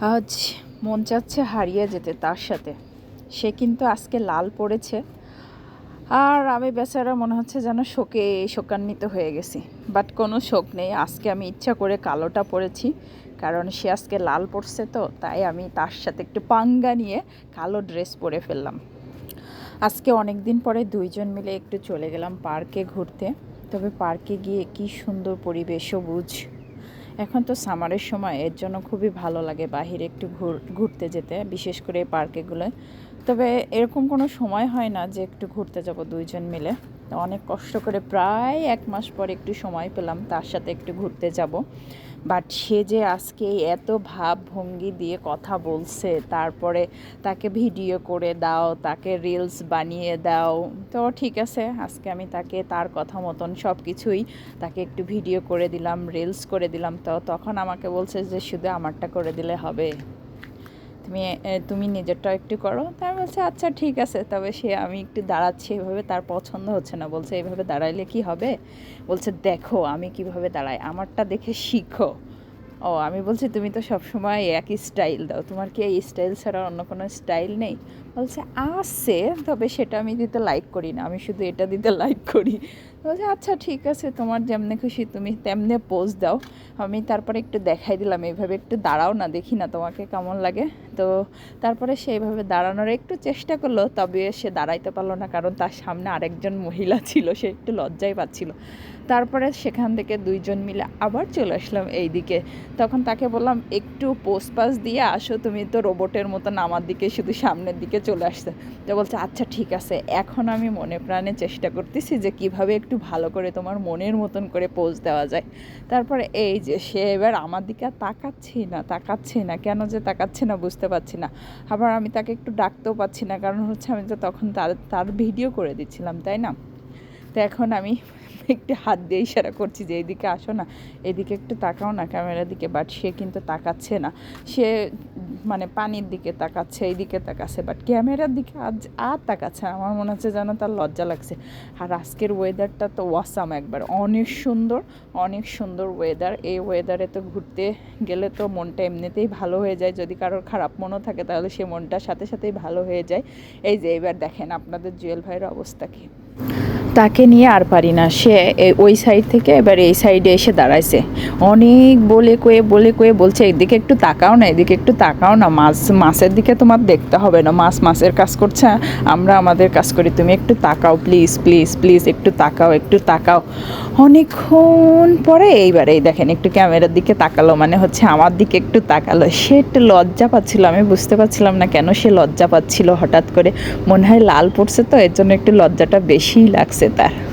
আজ মন চাচ্ছে হারিয়ে যেতে তার সাথে। সে কিন্তু আজকে লাল পড়েছে। আর আমি বেচারা মনে হচ্ছে যেন শোকে শোকান্বিত হয়ে গেছি। বাট কোনো শোক নেই। আজকে আমি ইচ্ছা করে কালোটা পরেছি। কারণ সে আজকে লাল পড়ছে তো, তাই আমি তার সাথে একটু পাঙ্গা নিয়ে কালো ড্রেস পরে ফেললাম। আজকে অনেক দিন পরে দুইজন মিলে একটু চলে গেলাম পার্কে ঘুরতে। তবে পার্কে গিয়ে কি সুন্দর পরিবেশ, সবুজ। এখন তো সামারের সময়, এর জন্য খুবই ভালো লাগে বাহিরে একটু ঘুর- ঘুরতে যেতে, বিশেষ করে এই পার্কেগুলো তবে এরকম কোনো সময় হয় না যে একটু ঘুরতে যাব দুইজন মিলে। অনেক কষ্ট করে প্রায় এক মাস পর একটু সময় পেলাম তার সাথে একটু ঘুরতে যাব। বাট সে যে আজকে এত ভাব ভঙ্গি দিয়ে কথা বলছে, তারপরে তাকে ভিডিও করে দাও, তাকে রিলস বানিয়ে দাও, তো ঠিক আছে, আজকে আমি তাকে তার কথা মতন সব কিছুই তাকে একটু ভিডিও করে দিলাম রিলস করে দিলাম, তো তখন আমাকে বলছে যে শুধু আমারটা করে দিলে হবে। তুমি তুমি নিজেরটা একটু করো। তার বলছে আচ্ছা ঠিক আছে। তবে সে, আমি একটু দাঁড়াচ্ছি। এভাবে তার পছন্দ হচ্ছে না। বলছে, এভাবে দাঁড়াইলে কি হবে? বলছে, দেখো, আমি কীভাবে দাঁড়াই। আমারটা দেখে শিখো। ও, আমি বলছি, তুমি তো সবসময় একই স্টাইল দাও। তোমার কি এই স্টাইল ছাড়া অন্য কোনো স্টাইল নেই? বলছে, আছে, তবে সেটা আমি দিতে লাইক করি না। আমি শুধু এটা দিতে লাইক করি। বলছে আচ্ছা ঠিক আছে, তোমার যেমনে খুশি তুমি তেমনে পোজ দাও। আমি তারপরে একটু দেখাই দিলাম, এইভাবে একটু দাঁড়াও না, দেখি না তোমাকে কেমন লাগে। তো তারপরে সেইভাবে দাঁড়ানোর একটু চেষ্টা করল, তবে সে দাঁড়াইতে পারল না, কারণ তার সামনে আরেকজন মহিলা ছিল, সে একটু লজ্জায় পাচ্ছিল। তারপরে সেখান থেকে দুইজন মিলে আবার চলে আসলাম এইদিকে। তখন তাকে বললাম, একটু পোস্ট পাস দিয়ে আসো, তুমি তো রোবটের মতন আমার দিকে, শুধু সামনের দিকে চলে আসছে। তো বলছে আচ্ছা ঠিক আছে। এখন আমি মনে প্রাণে চেষ্টা করতেছি যে কীভাবে একটু ভালো করে তোমার মনের মতন করে পোজ দেওয়া যায়। তারপরে এই যে সে এবার আমার দিকে আর তাকাচ্ছি না তাকাচ্ছি না, কেন যে তাকাচ্ছে না বুঝতে পারছি না। আবার আমি তাকে একটু ডাকতেও পাচ্ছি না, কারণ হচ্ছে আমি তো তখন তার তার ভিডিও করে দিচ্ছিলাম, তাই না? তো এখন আমি একটু হাত দিয়ে ইশারা করছি যে এইদিকে আসো না, এদিকে একটু তাকাও না ক্যামেরার দিকে বাট সে কিন্তু তাকাচ্ছে না। সে মানে পানির দিকে তাকাচ্ছে, এইদিকে তাকাচ্ছে বাট ক্যামেরার দিকে আজ আর তাকাচ্ছে। আমার মনে হচ্ছে যেন তার লজ্জা লাগছে। আর আজকের ওয়েদারটা তো ওয়াসাম একবার। অনেক সুন্দর অনেক সুন্দর ওয়েদার এই ওয়েদারে তো ঘুরতে গেলে তো মনটা এমনিতেই ভালো হয়ে যায়। যদি কারোর খারাপ মনও থাকে, তাহলে সে মনটা সাথে সাথেই ভালো হয়ে যায়। এই যে এবার দেখেন আপনাদের জুয়েল ভাইয়ের অবস্থা কী। তাকে নিয়ে আর পারি না। সে ওই সাইড থেকে এবার এই সাইডে এসে দাঁড়াইছে। অনেক বলে কয়ে বলে কয়ে বলছে, এদিকে একটু তাকাও না, এদিকে একটু তাকাও না। মাছ মাছের দিকে তোমার দেখতে হবে না। মাছ মাছের কাজ করছে, আমরা আমাদের কাজ করি। তুমি একটু তাকাও প্লিজ প্লিজ প্লিজ একটু তাকাও একটু তাকাও। অনেকক্ষণ পরে এইবার এই দেখেন, একটু ক্যামেরার দিকে তাকালো মানে হচ্ছে আমার দিকে একটু তাকালো। সে একটু লজ্জা পাচ্ছিল, আমি বুঝতে পারছিলাম না কেন সে লজ্জা পাচ্ছিল হঠাৎ করে। মনে হয় লাল পড়ছে তো, এর জন্য একটু লজ্জাটা বেশিই লাগছে। তার